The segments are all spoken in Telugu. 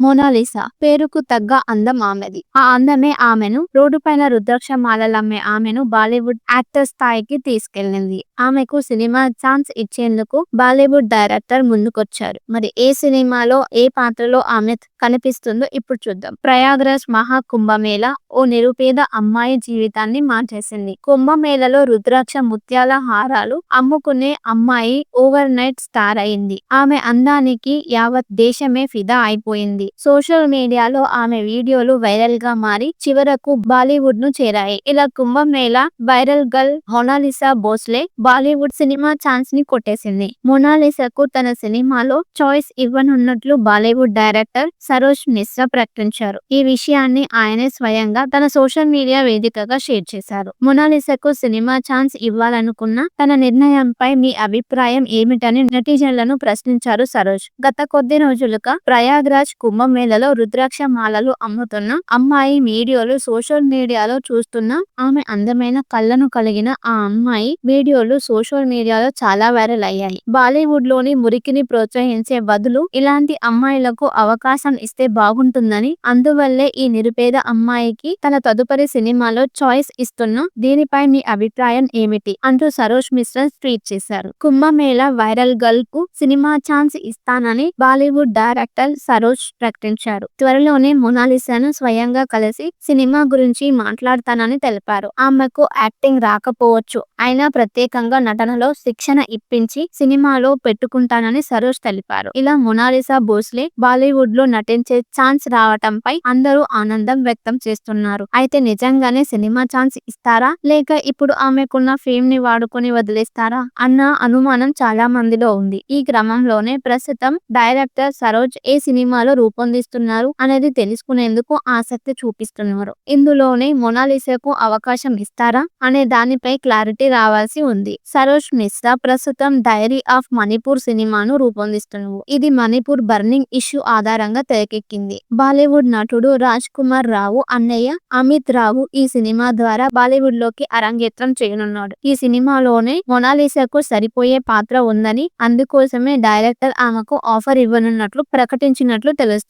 మోనాలిసా పేరుకు తగ్గ అందం ఆమెది. ఆ అందమే ఆమెను రోడ్డుపైన రుద్రాక్ష మాలలమ్మే ఆమెను బాలీవుడ్ యాక్టర్ స్థాయికి తీసుకెళ్ళింది. ఆమెకు సినిమా ఛాన్స్ ఇచ్చేందుకు బాలీవుడ్ డైరెక్టర్ ముందుకొచ్చారు. మరి ఏ సినిమాలో ఏ పాత్రలో ఆమె కనిపిస్తుందో ఇప్పుడు చూద్దాం. ప్రయాగ్రాజ్ మహా కుంభమేళ ఓ నిరుపేద అమ్మాయి జీవితాన్ని మార్చేసింది. కుంభమేళలో రుద్రాక్ష ముత్యాల హారాలు అమ్ముకునే అమ్మాయి ఓవర్ నైట్ స్టార్ అయింది. ఆమె అందానికి యావత్ దేశమే ఫిదా అయిపోయింది. సోషల్ మీడియాలో ఆమె వీడియోలు వైరల్గా మారి చివరకు బాలీవుడ్ను చేరాయి. ఇలా Kumbh Mela viral girl Monalisa Bhosle Bollywood cinema ఛాన్స్ని కొట్టేసింది. మొనాలిసాకు తన సినిమాలో చాయిస్ ఇవ్వనున్నట్లు బాలీవుడ్ డైరెక్టర్ సరోజ్ మిశ్రా ప్రకటించారు. ఈ విషయాన్ని ఆయనే స్వయంగా తన సోషల్ మీడియా వేదికగా షేర్ చేశారు. మొనాలిసాకు సినిమా ఛాన్స్ ఇవ్వాలనుకున్న తన నిర్ణయంపై మీ అభిప్రాయం ఏమిటని నెటిజన్లను ప్రశ్నించారు సరోజ్. గత కొద్ది రోజులుగా ప్రయాగ్రాజ్ కుంభమేళలో రుద్రాక్ష మాలలు అమ్ముతున్న అమ్మాయి వీడియోలు సోషల్ మీడియాలో చూస్తున్న ఆమె అందమైన కళ్ళను కలిగిన ఆ అమ్మాయి వీడియోలు సోషల్ మీడియాలో చాలా వైరల్ అయ్యాయి. బాలీవుడ్లోని మురికిని ప్రోత్సహించే బదులు ఇలాంటి అమ్మాయిలకు అవకాశం ఇస్తే బాగుంటుందని అందువల్లే ఈ నిరుపేద అమ్మాయికి తన తదుపరి సినిమాలో చాయిస్ ఇస్తున్న దీనిపై మీ అభిప్రాయం ఏమిటి? అంటూ సరోజ్ మిశ్రా ట్వీట్ చేశారు. కుంభమేళ వైరల్ గర్ల్కు సినిమా ఛాన్స్ ఇస్తానని బాలీవుడ్ డైరెక్టర్ సరోజ్ ప్రకటించారు. త్వరలోనే మొనాలిసాను స్వయంగా కలిసి సినిమా గురించి మాట్లాడతానని తెలిపారు. ఆమెకు యాక్టింగ్ రాకపోవచ్చు. అయినా ప్రత్యేకంగా నటనలో శిక్షణ ఇప్పించి సినిమాలో పెట్టుకుంటానని సరోజ్ తెలిపారు. ఇలా మొనాలిసా భోస్లే బాలీవుడ్లో నటించే ఛాన్స్ రావటంపై అందరూ ఆనందం వ్యక్తం చేస్తున్నారు. అయితే నిజంగానే సినిమా ఛాన్స్ ఇస్తారా? లేక ఇప్పుడు ఆమెకున్న ఫేమ్ని వాడుకొని వదిలేస్తారా? అన్న అనుమానం చాలా మందిలో ఉంది. ఈ క్రమంలోనే ప్రస్తుతం డైరెక్టర్ సరోజ్ ఏ సినిమాలో రూపొందిస్తున్నారు అనేది తెలుసుకునేందుకు ఆసక్తి చూపిస్తున్నారు. ఇందులోనే మొనాలిసాకు అవకాశం ఇస్తారా అనే దానిపై క్లారిటీ రావాల్సి ఉంది. సరోజ్ మిశ్రా ప్రస్తుతం డైరీ ఆఫ్ మణిపూర్ సినిమాను రూపొందిస్తున్నారు. ఇది మణిపూర్ బర్నింగ్ ఇష్యూ ఆధారంగా తెరకెక్కింది. బాలీవుడ్ నటుడు రాజ్ కుమార్ రావు అన్నయ్య అమిత్ రావు ఈ సినిమా ద్వారా బాలీవుడ్లోకి అరంగేత్రం చేయనున్నాడు ఈ సినిమాలోనే మొనాలిసాకు సరిపోయే పాత్ర ఉందని అందుకోసమే డైరెక్టర్ ఆమెకు ఆఫర్ ఇవ్వనున్నట్లు ప్రకటించినట్లు తెలుస్తుంది.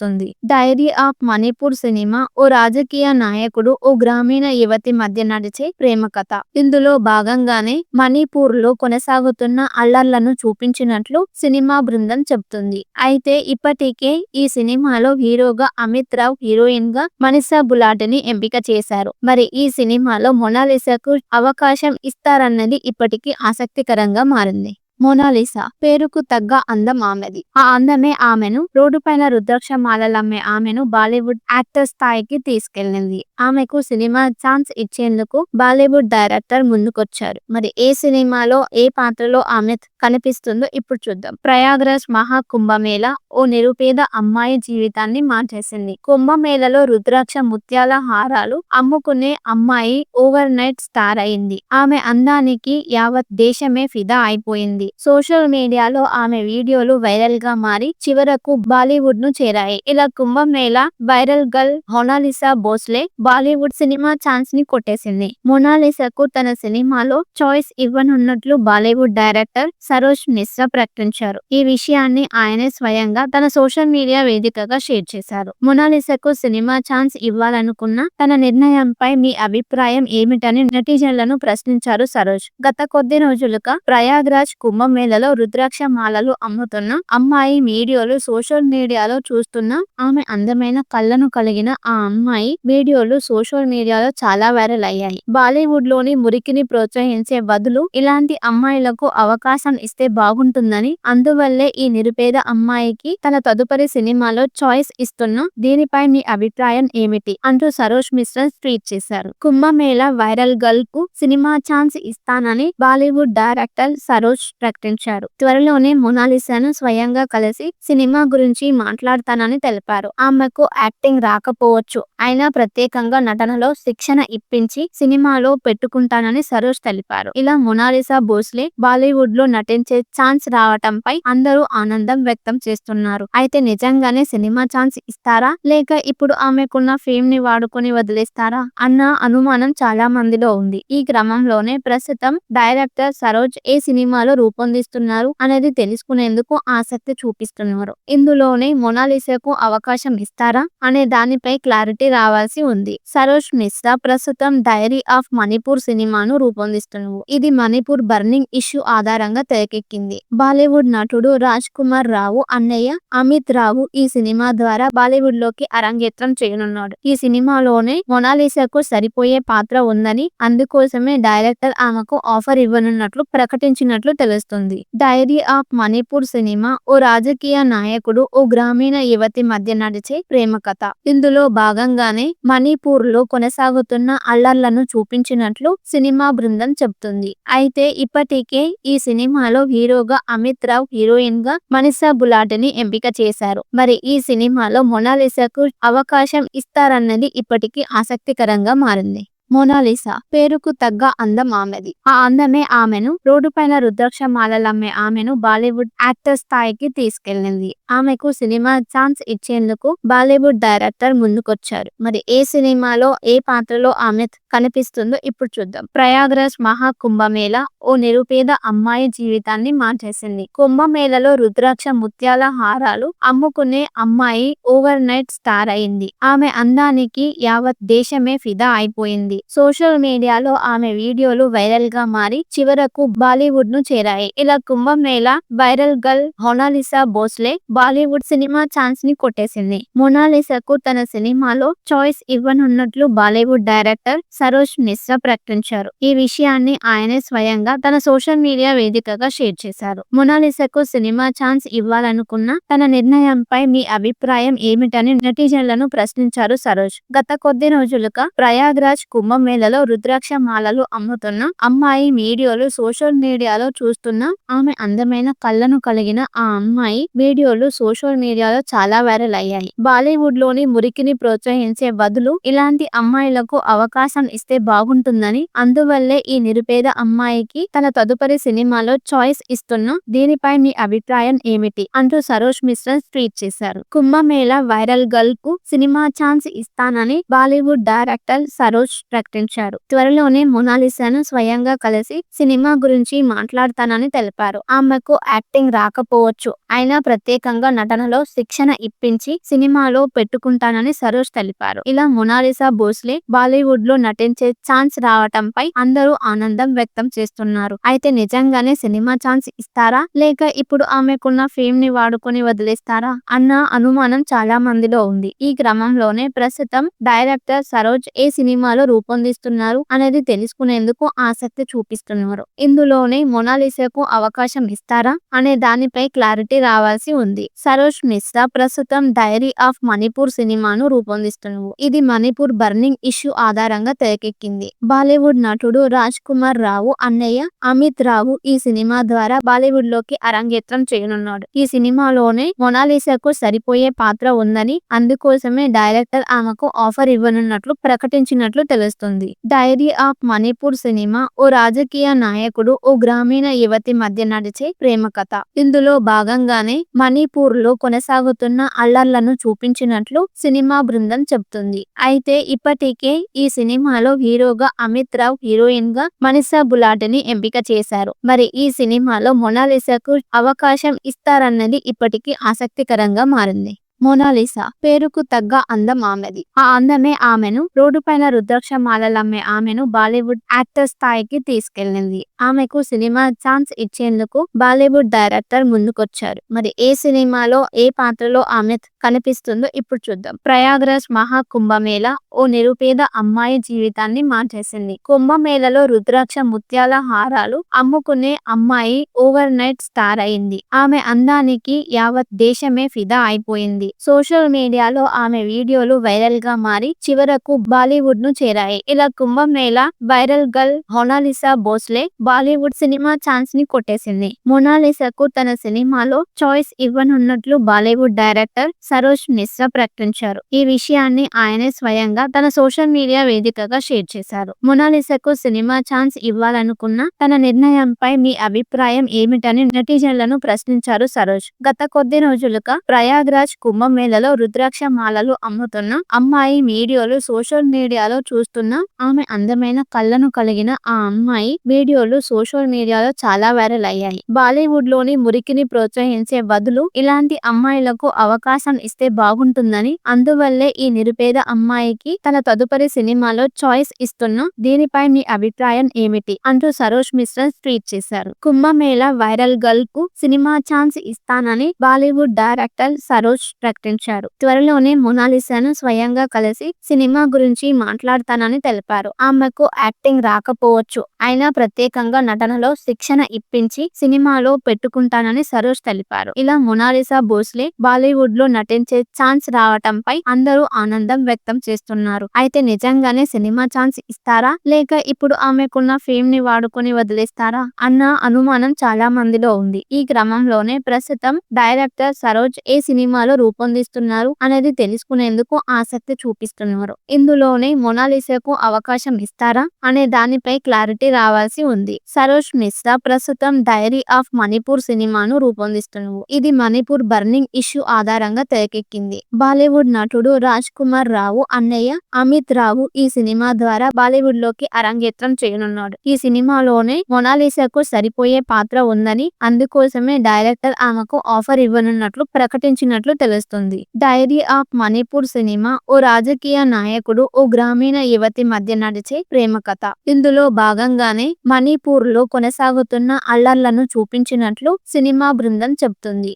డైరీ ఆఫ్ మణిపూర్ సినిమా ఓ రాజకీయ నాయకుడు ఓ గ్రామీణ యువతి మధ్య నడిచే ప్రేమ కథ. ఇందులో భాగంగానే మణిపూర్లో కొనసాగుతున్న అల్లర్లను చూపించినట్లు సినిమా బృందం చెబుతుంది. అయితే ఇప్పటికే ఈ సినిమాలో హీరోగా అమిత్ రావు హీరోయిన్గా మనీషా బులాటిని ఎంపిక చేశారు. మరి ఈ సినిమాలో మొనాలిసాకు అవకాశం ఇస్తారన్నది ఇప్పటికీ ఆసక్తికరంగా మారింది. మోనాలిసా పేరుకు తగ్గ అందం ఆమెది. ఆ అందమే ఆమెను రోడ్డుపైన రుద్రాక్ష మాలలమ్మే ఆమెను బాలీవుడ్ యాక్టర్ స్థాయికి తీసుకెళ్ళింది. ఆమెకు సినిమా ఛాన్స్ ఇచ్చేందుకు బాలీవుడ్ డైరెక్టర్ ముందుకొచ్చారు. మరి ఏ సినిమాలో ఏ పాత్రలో ఆమె కనిపిస్తుందో ఇప్పుడు చూద్దాం. ప్రయాగ్రాజ్ మహా కుంభమేళ ఓ నిరుపేద అమ్మాయి జీవితాన్ని మార్చేసింది. కుంభమేళలో రుద్రాక్ష ముత్యాల హారాలు అమ్ముకునే అమ్మాయి ఓవర్ నైట్ స్టార్ అయింది. ఆమె అందానికి యావత్ దేశమే ఫిదా అయిపోయింది. సోషల్ మీడియాలో ఆమె వీడియోలు వైరల్గా మారి చివరకు బాలీవుడ్ను చేరాయి. ఇలా Kumbh Mela viral girl Monalisa Bhosle Bollywood cinema ఛాన్స్ని కొట్టేసింది. మొనాలిసాకు తన సినిమాలో చాయిస్ ఇవ్వనున్నట్లు బాలీవుడ్ డైరెక్టర్ సరోజ్ మిశ్రా ప్రకటించారు. ఈ విషయాన్ని ఆయనే స్వయంగా తన సోషల్ మీడియా వేదికగా షేర్ చేశారు. మొనాలిసాకు సినిమా ఛాన్స్ ఇవ్వాలనుకున్న తన నిర్ణయంపై మీ అభిప్రాయం ఏమిటని నెటిజన్లను ప్రశ్నించారు సరోజ్. గత కొద్ది రోజులుగా ప్రయాగ్రాజ్ కుంభమేళలో రుద్రాక్ష మాలలు అమ్ముతున్న అమ్మాయి వీడియోలు సోషల్ మీడియాలో చూస్తున్న ఆమె అందమైన కళ్ళను కలిగిన ఆ అమ్మాయి వీడియోలు సోషల్ మీడియాలో చాలా వైరల్ అయ్యాయి. బాలీవుడ్లోని మురికిని ప్రోత్సహించే బదులు ఇలాంటి అమ్మాయిలకు అవకాశం ఇస్తే బాగుంటుందని అందువల్లే ఈ నిరుపేద అమ్మాయికి తన తదుపరి సినిమాలో చాయిస్ ఇస్తున్న దీనిపై మీ అభిప్రాయం ఏమిటి? అంటూ సరోజ్ మిశ్రా ట్వీట్ చేశారు. కుంభమేళ వైరల్ గర్ల్కు సినిమా ఛాన్స్ ఇస్తానని బాలీవుడ్ డైరెక్టర్ సరోజ్ ప్రకటించారు. త్వరలోనే మొనాలిసాను స్వయంగా కలిసి సినిమా గురించి మాట్లాడతానని తెలిపారు. ఆమెకు యాక్టింగ్ రాకపోవచ్చు. అయినా ప్రత్యేకంగా నటనలో శిక్షణ ఇప్పించి సినిమాలో పెట్టుకుంటానని సరోజ్ తెలిపారు. ఇలా మొనాలిసా భోస్లే బాలీవుడ్లో నటించే ఛాన్స్ రావటంపై అందరూ ఆనందం వ్యక్తం చేస్తున్నారు. అయితే నిజంగానే సినిమా ఛాన్స్ ఇస్తారా? లేక ఇప్పుడు ఆమెకున్న ఫేమ్ని వాడుకొని వదిలేస్తారా? అన్న అనుమానం చాలా మందిలో ఉంది. ఈ క్రమంలోనే ప్రస్తుతం డైరెక్టర్ సరోజ్ ఏ సినిమాలో రూపం రూపొందిస్తున్నారు అనేది తెలుసుకునేందుకు ఆసక్తి చూపిస్తున్నారు. ఇందులోనే మొనాలిసాకు అవకాశం ఇస్తారా అనే దానిపై క్లారిటీ రావాల్సి ఉంది. సరోజ్ మిశ్రా ప్రస్తుతం డైరీ ఆఫ్ మణిపూర్ సినిమాను రూపొందిస్తున్నారు. ఇది మణిపూర్ బర్నింగ్ ఇష్యూ ఆధారంగా తెరకెక్కింది. బాలీవుడ్ నటుడు రాజ్ కుమార్ రావు అన్నయ్య అమిత్ రావు ఈ సినిమా ద్వారా బాలీవుడ్లోకి అరంగేట్రం చేయనున్నాడు. ఈ సినిమాలోనే మొనాలిసాకు సరిపోయే పాత్ర ఉందని అందుకోసమే డైరెక్టర్ ఆమెకు ఆఫర్ ఇవ్వనున్నట్లు ప్రకటించినట్లు చేస్తుంది. డైరీ ఆఫ్ మణిపూర్ సినిమా ఓ రాజకీయ నాయకుడు ఓ గ్రామీణ యువతి మధ్య నడిచే ప్రేమ కథ. ఇందులో భాగంగానే మణిపూర్లో కొనసాగుతున్న అల్లర్లను చూపించినట్లు సినిమా బృందం చెబుతుంది. అయితే ఇప్పటికే ఈ సినిమాలో హీరోగా అమిత్ రావు హీరోయిన్గా మనీషా బులాటిని ఎంపిక చేశారు. మరి ఈ సినిమాలో మొనాలిసాకు అవకాశం ఇస్తారన్నది ఇప్పటికీ ఆసక్తికరంగా మారింది. మోనాలిసా పేరుకు తగ్గ అందం ఆమెది. ఆ అందమే ఆమెను రోడ్డుపైన రుద్రాక్ష మాలలమ్మే ఆమెను బాలీవుడ్ యాక్టర్ స్థాయికి తీసుకెళ్ళింది. ఆమెకు సినిమా ఛాన్స్ ఇచ్చేందుకు బాలీవుడ్ డైరెక్టర్ ముందుకొచ్చారు. మరి ఏ సినిమాలో ఏ పాత్రలో ఆమె కనిపిస్తుందో ఇప్పుడు చూద్దాం. ప్రయాగ్రాజ్ మహా కుంభమేళ ఓ నిరుపేద అమ్మాయి జీవితాన్ని మార్చేసింది. కుంభమేళలో రుద్రాక్ష ముత్యాల హారాలు అమ్ముకునే అమ్మాయి ఓవర్ నైట్ స్టార్ అయింది. ఆమె అందానికి యావత్ దేశమే ఫిదా అయిపోయింది. సోషల్ మీడియాలో ఆమె వీడియోలు వైరల్గా మారి చివరకు బాలీవుడ్ను చేరాయి. ఇలా Kumbh Mela viral girl Monalisa Bhosle Bollywood cinema ఛాన్స్ని కొట్టేసింది. మొనాలిసాకు తన సినిమాలో చాయిస్ ఇవ్వనున్నట్లు బాలీవుడ్ డైరెక్టర్ సరోజ్ మిశ్రా ప్రకటించారు. ఈ విషయాన్ని ఆయనే స్వయంగా తన సోషల్ మీడియా వేదికగా షేర్ చేశారు. మొనాలిసాకు సినిమా ఛాన్స్ ఇవ్వాలనుకున్న తన నిర్ణయంపై మీ అభిప్రాయం ఏమిటని నెటిజన్లను ప్రశ్నించారు సరోజ్. గత కొద్ది రోజులుగా ప్రయాగ్రాజ్ కుంభమేళలో రుద్రాక్ష మాలలు అమ్ముతున్న అమ్మాయి వీడియోలు సోషల్ మీడియాలో చూస్తున్న ఆమె అందమైన కళ్ళను కలిగిన ఆ అమ్మాయి వీడియోలు సోషల్ మీడియాలో చాలా వైరల్ అయ్యాయి. బాలీవుడ్లోని మురికిని ప్రోత్సహించే బదులు ఇలాంటి అమ్మాయిలకు అవకాశం ఇస్తే బాగుంటుందని అందువల్లే ఈ నిరుపేద అమ్మాయికి తన తదుపరి సినిమాలో చాయిస్ ఇస్తున్నా దీనిపై మీ అభిప్రాయం ఏమిటి? అంటూ సరోజ్ మిశ్రా ట్వీట్ చేశారు. కుంభమేళ వైరల్ గర్ల్కు సినిమా ఛాన్స్ ఇస్తానని బాలీవుడ్ డైరెక్టర్ సరోజ్ ప్రకటించారు. త్వరలోనే మొనాలిసాను స్వయంగా కలిసి సినిమా గురించి మాట్లాడతానని తెలిపారు. ఆమెకు యాక్టింగ్ రాకపోవచ్చు. అయినా ప్రత్యేకంగా నటనలో శిక్షణ ఇప్పించి సినిమాలో పెట్టుకుంటానని సరోజ్ తెలిపారు. ఇలా మొనాలిసా భోస్లే బాలీవుడ్లో నటించే ఛాన్స్ రావటంపై అందరూ ఆనందం వ్యక్తం చేస్తున్నారు. అయితే నిజంగానే సినిమా ఛాన్స్ ఇస్తారా? లేక ఇప్పుడు ఆమెకున్న ఫేమ్ని వాడుకొని వదిలేస్తారా? అన్న అనుమానం చాలా మందిలో ఉంది. ఈ క్రమంలోనే ప్రస్తుతం డైరెక్టర్ సరోజ్ ఏ సినిమాలో రూపొందిస్తున్నారు అనేది తెలుసుకునేందుకు ఆసక్తి చూపిస్తున్నారు. ఇందులోనే మొనాలిసాకు అవకాశం ఇస్తారా అనే దానిపై క్లారిటీ రావాల్సి ఉంది. సరోజ్ మిశ్రా ప్రస్తుతం డైరీ ఆఫ్ మణిపూర్ సినిమాను రూపొందిస్తున్నారు. ఇది మణిపూర్ బర్నింగ్ ఇష్యూ ఆధారంగా తెరకెక్కింది. బాలీవుడ్ నటుడు రాజ్ కుమార్ రావు అన్నయ్య అమిత్ రావు ఈ సినిమా ద్వారా బాలీవుడ్లోకి అరంగేత్రం చేయనున్నాడు. ఈ సినిమాలోనే మొనాలిసాకు సరిపోయే పాత్ర ఉందని అందుకోసమే డైరెక్టర్ ఆమెకు ఆఫర్ ఇవ్వనున్నట్లు ప్రకటించినట్లు చేస్తుంది. డైరీ ఆఫ్ మణిపూర్ సినిమా ఓ రాజకీయ నాయకుడు ఓ గ్రామీణ యువతి మధ్య నడిచే ప్రేమ కథ. ఇందులో భాగంగానే మణిపూర్లో కొనసాగుతున్న అల్లర్లను చూపించినట్లు సినిమా బృందం చెబుతుంది. అయితే ఇప్పటికే ఈ సినిమాలో హీరోగా అమిత్ రావు హీరోయిన్గా మనీషా బులాటిని ఎంపిక చేశారు. మరి ఈ సినిమాలో మొనాలిసాకు అవకాశం ఇస్తారన్నది ఇప్పటికీ ఆసక్తికరంగా మారింది. మోనాలిసా పేరుకు తగ్గ అందం ఆమెది. ఆ అందమే ఆమెను రోడ్డుపైన రుద్రాక్ష మాలలమ్మే ఆమెను బాలీవుడ్ యాక్టర్ స్థాయికి తీసుకెళ్ళింది. ఆమెకు సినిమా ఛాన్స్ ఇచ్చేందుకు బాలీవుడ్ డైరెక్టర్ ముందుకొచ్చారు. మరి ఏ సినిమాలో ఏ పాత్రలో ఆమె కనిపిస్తుందో ఇప్పుడు చూద్దాం. ప్రయాగ్రాజ్ మహా కుంభమేళ ఓ నిరుపేద అమ్మాయి జీవితాన్ని మార్చేసింది. కుంభమేళలో రుద్రాక్ష ముత్యాల హారాలు అమ్ముకునే అమ్మాయి ఓవర్ నైట్ స్టార్ అయింది. ఆమె అందానికి యావత్ దేశమే ఫిదా అయిపోయింది. సోషల్ మీడియాలో ఆమె వీడియోలు వైరల్గా మారి చివరకు బాలీవుడ్ను చేరాయి. ఇలా Kumbh Mela viral girl Monalisa Bhosle Bollywood cinema ఛాన్స్ని కొట్టేసింది. మొనాలిసాకు తన సినిమాలో చాయిస్ ఇవ్వనున్నట్లు బాలీవుడ్ డైరెక్టర్ సరోజ్ మిశ్రా ప్రకటించారు. ఈ విషయాన్ని ఆయనే స్వయంగా తన సోషల్ మీడియా వేదికగా షేర్ చేశారు. మొనాలిసాకు సినిమా ఛాన్స్ ఇవ్వాలనుకున్న తన నిర్ణయంపై మీ అభిప్రాయం ఏమిటని నెటిజన్లను ప్రశ్నించారు సరోజ్. గత కొద్ది రోజులుగా ప్రయాగ్రాజ్ కుంభ కుంభమేళలో రుద్రాక్ష మాలలు అమ్ముతున్న అమ్మాయి వీడియోలు సోషల్ మీడియాలో చూస్తున్న ఆమె అందమైన కళ్ళను కలిగిన ఆ అమ్మాయి వీడియోలు సోషల్ మీడియాలో చాలా వైరల్ అయ్యాయి. బాలీవుడ్లోని మురికిని ప్రోత్సహించే బదులు ఇలాంటి అమ్మాయిలకు అవకాశం ఇస్తే బాగుంటుందని అందువల్లే ఈ నిరుపేద అమ్మాయికి తన తదుపరి సినిమాలో చాయిస్ ఇస్తున్న దీనిపై మీ అభిప్రాయం ఏమిటి? అంటూ సరోజ్ మిశ్రా ట్వీట్ చేశారు. కుంభమేళ వైరల్ గర్ల్కు సినిమా ఛాన్స్ ఇస్తానని బాలీవుడ్ డైరెక్టర్ సరోజ్ ప్రకటించారు. త్వరలోనే మొనాలిసాను స్వయంగా కలిసి సినిమా గురించి మాట్లాడతానని తెలిపారు. ఆమెకు యాక్టింగ్ రాకపోవచ్చు. అయినా ప్రత్యేకంగా నటనలో శిక్షణ ఇప్పించి సినిమాలో పెట్టుకుంటానని సరోజ్ తెలిపారు. ఇలా మొనాలిసా భోస్లే బాలీవుడ్లో నటించే ఛాన్స్ రావటంపై అందరూ ఆనందం వ్యక్తం చేస్తున్నారు. అయితే నిజంగానే సినిమా ఛాన్స్ ఇస్తారా? లేక ఇప్పుడు ఆమెకున్న ఫేమ్ని వాడుకొని వదిలేస్తారా? అన్న అనుమానం చాలా మందిలో ఉంది. ఈ క్రమంలోనే ప్రస్తుతం డైరెక్టర్ సరోజ్ ఏ సినిమాలో రూపొందిస్తున్నారు అనేది తెలుసుకునేందుకు ఆసక్తి చూపిస్తున్నారు. ఇందులోనే మొనాలిసాకు అవకాశం ఇస్తారా అనే దానిపై క్లారిటీ రావాల్సి ఉంది. సరోజ్ మిశ్రా ప్రస్తుతం డైరీ ఆఫ్ మణిపూర్ సినిమాను రూపొందిస్తున్నారు. ఇది మణిపూర్ బర్నింగ్ ఇష్యూ ఆధారంగా తెరకెక్కింది. బాలీవుడ్ నటుడు రాజ్ కుమార్ రావు అన్నయ్య అమిత్ రావు ఈ సినిమా ద్వారా బాలీవుడ్లోకి అరంగేత్రం చేయనున్నాడు. ఈ సినిమాలోనే మొనాలిసాకు సరిపోయే పాత్ర ఉందని అందుకోసమే డైరెక్టర్ ఆమెకు ఆఫర్ ఇవ్వనున్నట్లు ప్రకటించినట్లు చేస్తుంది. డైరీ ఆఫ్ మణిపూర్ సినిమా ఓ రాజకీయ నాయకుడు ఓ గ్రామీణ యువతి మధ్య నడిచే ప్రేమ కథ. ఇందులో భాగంగానే మణిపూర్లో కొనసాగుతున్న అల్లర్లను చూపించినట్లు సినిమా బృందం చెబుతుంది.